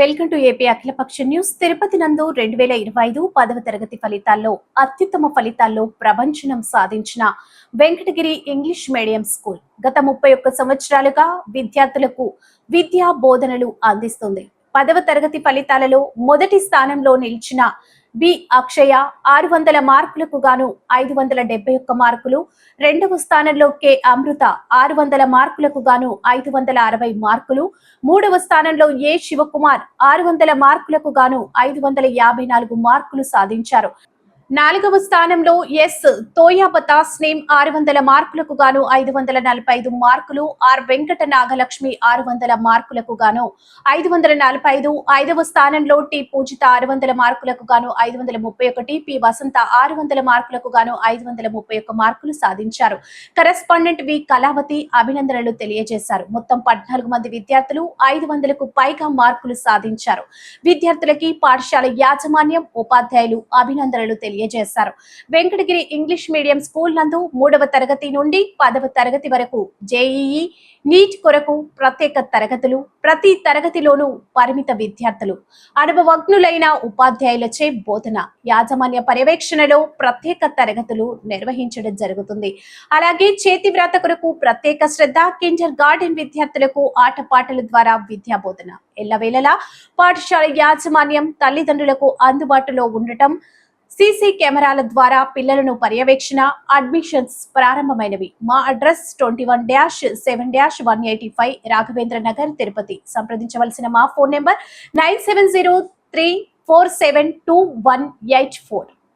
Welcome to AP అఖిలపక్ష news. Tirupati నందు రెండు వేల ఇరవై ఐదు పదవ తరగతి ఫలితాల్లో అత్యుత్తమ ఫలితాల్లో ప్రపంచనం సాధించిన వెంకటగిరి ఇంగ్లీష్ మీడియం స్కూల్. గత ముప్పై ఒక్క సంవత్సరాలుగా విద్యార్థులకు విద్యా బోధనలు అందిస్తుంది. పదవ తరగతి ఫలితాలలో మొదటి స్థానంలో నిలిచిన బి అక్షయ ఆరు వందల మార్కులకు గాను ఐదు వందల డెబ్బై ఒక్క మార్కులు. రెండవ స్థానంలో కె అమృత ఆరు వందల మార్కులకు గాను ఐదు వందల అరవై మార్కులు. మూడవ స్థానంలో ఏ శివకుమార్ ఆరు వందల మార్కులకు గాను ఐదు వందల యాభై నాలుగు మార్కులు సాధించారు. నాలుగవ స్థానంలో ఎస్ తోయాబతా స్నేమ్ ఆరు వందల మార్కులకు గాను ఐదు వందల నలభై ఐదు మార్కులు ఆర్ వెంకట నాగలక్ష్మి ఆరు వందల మార్కులకు గాను ఐదు వందల నలభై ఐదు ఐదవ స్థానంలో టి పూజిత ఆరు వందల మార్కులకు గాను ఐదు వందల ముప్పై ఒకటి పి వసంత ఆరు వందల మార్కులకు గాను ఐదు వందల ముప్పై ఒక్క మార్కులు సాధించారు. కరెస్పాండెంట్ వి కళావతి అభినందనలు తెలియజేశారు. మొత్తం పద్నాలుగు మంది విద్యార్థులు ఐదు వందలకు పైగా మార్కులు సాధించారు. విద్యార్థులకి పాఠశాల యాజమాన్యం ఉపాధ్యాయులు అభినందనలు తెలియజేశారు వెంకటగిరి ఇంగ్లీష్ మీడియం స్కూల్ నందు మూడవ తరగతి నుండి పదవ తరగతి వరకు జేఈఈ నీట్ కొరకు ప్రత్యేక తరగతులు ప్రతి తరగతిలోనూ పరిమిత విద్యార్థులు అనుభవజ్ఞులైన ఉపాధ్యాయులచే బోధన యాజమాన్య పర్యవేక్షణలో ప్రత్యేక తరగతులు నిర్వహించడం జరుగుతుంది. అలాగే చేతి వ్రాత కొరకు ప్రత్యేక శ్రద్ధ కింజర్ గార్డెన్ విద్యార్థులకు ఆటపాటల ద్వారా విద్యా బోధన. ఎల్లవేళలా పాఠశాల యాజమాన్యం తల్లిదండ్రులకు అందుబాటులో ఉండటం సీసీ కెమెరాల ద్వారా పిల్లలను పర్యవేక్షణ అడ్మిషన్స్ ప్రారంభమైనవి. మా address twenty one dash seven dash one eighty five Raghavendra Nagar Tirupati. సంప్రదించవలసిన మా phone number nine seven zero three four seven two one eight four.